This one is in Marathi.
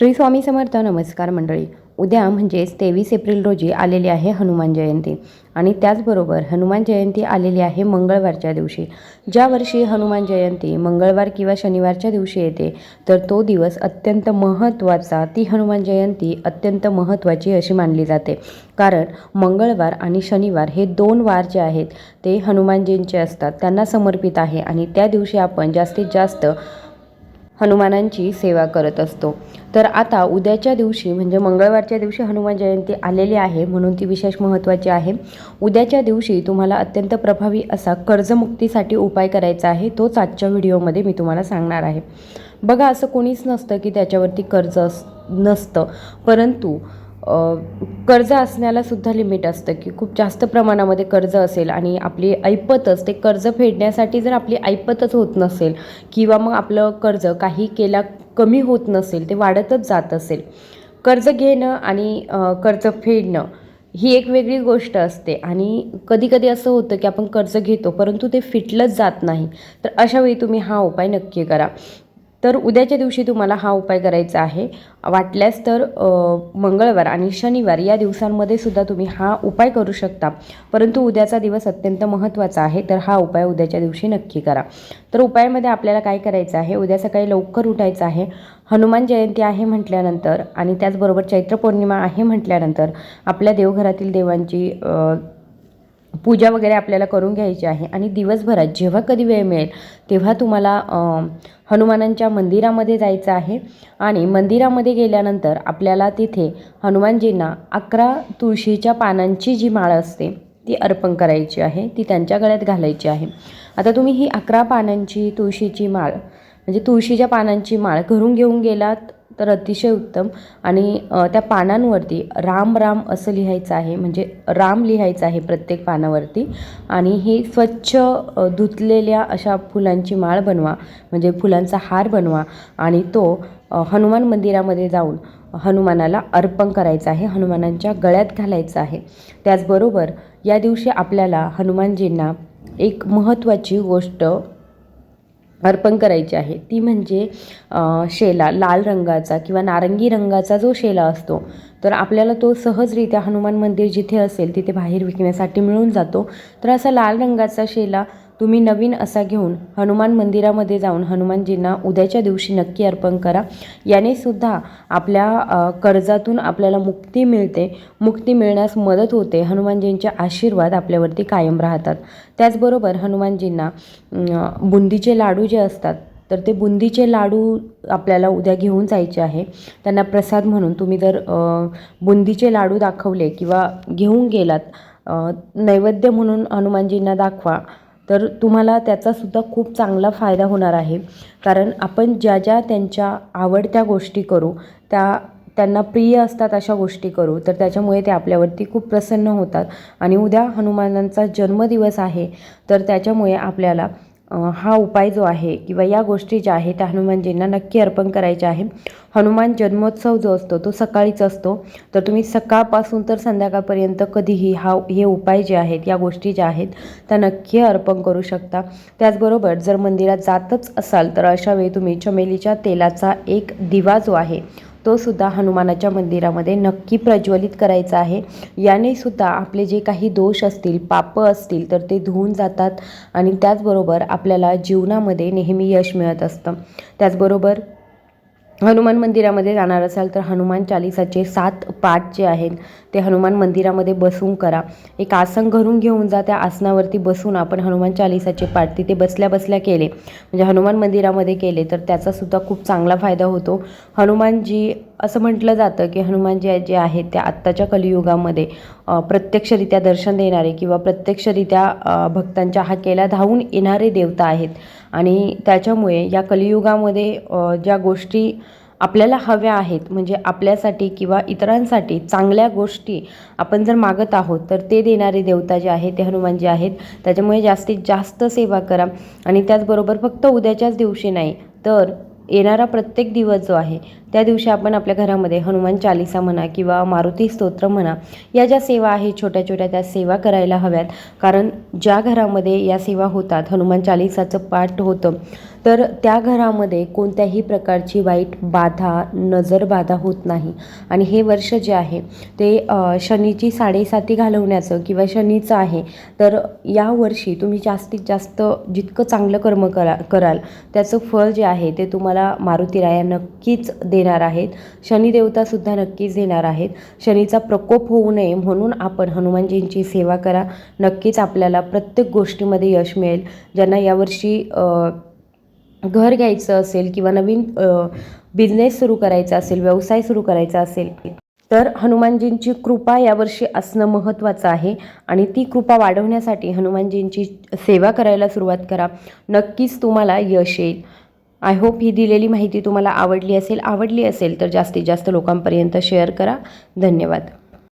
श्री स्वामी समर्थ नमस्कार मंडळी. उद्या म्हणजेच तेवीस एप्रिल रोजी आलेली आहे हनुमान जयंती आणि त्याचबरोबर हनुमान जयंती आलेली आहे मंगळवारच्या दिवशी. ज्या वर्षी हनुमान जयंती मंगळवार किंवा शनिवारच्या दिवशी येते तर तो दिवस अत्यंत महत्त्वाचा ती हनुमान जयंती अत्यंत महत्त्वाची अशी मानली जाते. कारण मंगळवार आणि शनिवार हे दोन वार जे आहेत ते हनुमानजींचे असतात त्यांना समर्पित आहे आणि त्या दिवशी आपण जास्तीत जास्त हनुमानांची सेवा करत असतो. तर आता उद्याच्या दिवशी म्हणजे मंगळवारच्या दिवशी हनुमान जयंती आलेली आहे म्हणून ती विशेष महत्त्वाची आहे. उद्याच्या दिवशी तुम्हाला अत्यंत प्रभावी असा कर्जमुक्तीसाठी उपाय करायचा आहे तोच आजच्या व्हिडिओमध्ये मी तुम्हाला सांगणार आहे. बघा असं कोणीच नसतं की त्याच्यावरती कर्ज अस नसतं. परंतु कर्ज असण्याला सुद्धा लिमिट असतं की खूप जास्त प्रमाणामध्ये कर्ज असेल आणि आपली ऐपतच ते कर्ज फेडण्यासाठी जर आपली ऐपतच होत नसेल किंवा मग आपलं कर्ज काही केला कमी होत नसेल ते वाढतच जात असेल. कर्ज घेणं आणि कर्ज फेडणं ही एक वेगळी गोष्ट असते आणि कधीकधी असं होतं की आपण कर्ज घेतो परंतु ते फिटलंच जात नाही. तर अशावेळी तुम्ही हा उपाय नक्की करा. तर उद्याच्या दिवशी तुम्हाला हा उपाय करायचा आहे. वाटल्यास तर मंगळवार आणि शनिवार या दिवसांमध्ये सुद्धा तुम्ही हा उपाय करू शकता. परंतु उद्याचा दिवस अत्यंत महत्त्वाचा आहे तर हा उपाय उद्याच्या दिवशी नक्की करा. तर उपायामध्ये आपल्याला काय करायचं आहे उद्या सकाळी लवकर उठायचं आहे. हनुमान जयंती आहे म्हटल्यानंतर आणि त्याचबरोबर चैत्र पौर्णिमा आहे म्हटल्यानंतर आपल्या देवघरातील देवांची पूजा वगैरे आपल्याला करून घ्यायची आहे आणि दिवसभरात जेव्हा कधी वेळ मिळेल तेव्हा तुम्हाला हनुमानांच्या मंदिरामध्ये जायचं आहे. आणि मंदिरामध्ये गेल्यानंतर आपल्याला तिथे हनुमानजींना अकरा तुळशीच्या पानांची जी माळ असते ती अर्पण करायची आहे. ती त्यांच्या गळ्यात घालायची आहे. आता तुम्ही ही अकरा पानांची तुळशीची माळ म्हणजे तुळशीच्या पानांची माळ घरून घेऊन गेलात तर अतिशय उत्तम. आणि त्या पानांवरती राम राम असं लिहायचं आहे म्हणजे राम लिहायचं आहे प्रत्येक पानावरती. आणि ही स्वच्छ धुतलेल्या अशा फुलांची माळ बनवा म्हणजे फुलांचा हार बनवा. आणि तो हनुमान मंदिरामध्ये जाऊन हनुमानाला अर्पण करायचा आहे हनुमानांच्या गळ्यात घालायचं आहे. त्याचबरोबर या दिवशी आपल्याला हनुमानजींना एक महत्त्वाची गोष्ट अर्पण करायची आहे. ती म्हणजे शेला लाल रंगाचा किंवा नारंगी रंगाचा जो शेला असतो तर आपल्याला तो सहजरित्या हनुमान मंदिर जिथे असेल तिथे बाहेर विकण्यासाठी मिळून जातो. तर असा लाल रंगाचा शेला तुम्ही नवीन असा घेऊन हनुमान मंदिरामध्ये जाऊन हनुमानजींना उद्याच्या दिवशी नक्की अर्पण करा. याने सुद्धा आपल्या कर्जातून आपल्याला मुक्ती मिळते. मुक्ती मिळण्यास मदत होते. हनुमानजींचे आशीर्वाद आपल्यावरती कायम राहतात. त्याचबरोबर हनुमानजींना बुंदीचे लाडू जे असतात तर ते बुंदीचे लाडू आपल्याला उद्या घेऊन जायचे आहे. त्यांना प्रसाद म्हणून तुम्ही जर बुंदीचे लाडू दाखवले किंवा घेऊन गेलात नैवेद्य म्हणून हनुमानजींना दाखवा. तर तुम्हाला त्याचासुद्धा खूप चांगला फायदा होणार आहे. कारण आपण ज्या ज्या त्यांच्या आवडत्या गोष्टी करू त्या त्यांना प्रिय असतात अशा गोष्टी करू तर त्याच्यामुळे ते आपल्यावरती खूप प्रसन्न होतात. आणि उद्या हनुमानांचा जन्मदिवस आहे तर त्याच्यामुळे आपल्याला हा उपाय जो आहे किंवा या गोष्टी ज्या आहेत त्या हनुमानजींना नक्की अर्पण करायच्या आहे. हनुमान जन्मोत्सव जो असतो तो सकाळीच असतो. तर तुम्ही सकाळपासून तर संध्याकाळपर्यंत कधीही हा हे उपाय जे आहेत या गोष्टी ज्या आहेत त्या नक्की अर्पण करू शकता. त्याचबरोबर जर मंदिरात जातच असाल तर अशा वेळी तुम्ही चमेलीच्या तेलाचा एक दिवा जो आहे तो सुद्धा हनुमानाच्या मंदिरामध्ये नक्की प्रज्वलित करायचा आहे. याने सुद्धा आपले जे काही दोष असतील पापं असतील तर ते धुवून जातात आणि त्याचबरोबर आपल्याला जीवनामध्ये नेहमी यश मिळत असतं. त्याचबरोबर हनुमान मंदिरामध्ये जाणार असाल तर हनुमान चालिसाचे सात पाठ जे आहेत ते हनुमान मंदिरामध्ये बसून करा. एक आसन घरून घेऊन जा त्या आसनावरती बसून आपण हनुमान चालिसाचे पाठ तिथे बसल्या बसल्या केले. म्हणजे हनुमान मंदिरामध्ये केले तर त्याचासुद्धा खूप चांगला फायदा होतो. हनुमानजी असं म्हटलं जातं की हनुमानजी जे आहेत त्या आत्ताच्या कलियुगामध्ये प्रत्यक्षरित्या दर्शन देणारे किंवा प्रत्यक्षरित्या भक्तांच्या हाकेला धावून येणारे देवता आहेत. आणि त्याच्यामुळे या कलियुगामध्ये ज्या गोष्टी आपल्याला हव्या आहेत म्हणजे आपल्यासाठी किंवा इतरांसाठी चांगल्या गोष्टी आपण जर मागत आहोत तर ते देणारे देवता जे आहेत ते हनुमान जे आहेत त्याच्यामुळे जास्तीत जास्त सेवा करा. आणि त्याचबरोबर फक्त उद्याच्याच दिवशी नाही तर येणारा प्रत्येक दिवस जो आहे त्या दिवशी आपण आपल्या घरामध्ये हनुमान चालिसा म्हणा किंवा मारुती स्तोत्र म्हणा या ज्या सेवा आहेत छोट्या छोट्या त्या सेवा करायला हव्यात. कारण ज्या घरामध्ये या सेवा होतात हनुमान चालिसाचं पाठ होतं तर त्या घरामध्ये कोणत्याही प्रकारची वाईट बाधा नजर बाधा होत नाही. आणि हे वर्ष जे आहे ते शनीची साडेसाती घालवण्याचं किंवा शनीचं आहे तर या वर्षी तुम्ही जास्तीत जास्त जितकं चांगलं कर्म करा कराल त्याचं फळ जे आहे ते तुम्हाला मारुतीराया नक्कीच दे येणार आहेत. शनिदेवतासुद्धा नक्कीच देणार आहेत. शनीचा प्रकोप होऊ नये म्हणून आपण हनुमानजींची सेवा करा. नक्कीच आपल्याला प्रत्येक गोष्टीमध्ये यश मिळेल. ज्यांना यावर्षी घर घ्यायचं असेल किंवा नवीन बिझनेस सुरू करायचा असेल व्यवसाय सुरू करायचा असेल तर हनुमानजींची कृपा यावर्षी असणं महत्त्वाचं आहे आणि ती कृपा वाढवण्यासाठी हनुमानजींची सेवा करायला सुरुवात करा. नक्कीच तुम्हाला यश येईल. आय होप ही दिलेली माहिती तुम्हाला आवडली असेल आवडली असेल तर जास्तीत जास्त लोकांपर्यंत शेअर करा. धन्यवाद.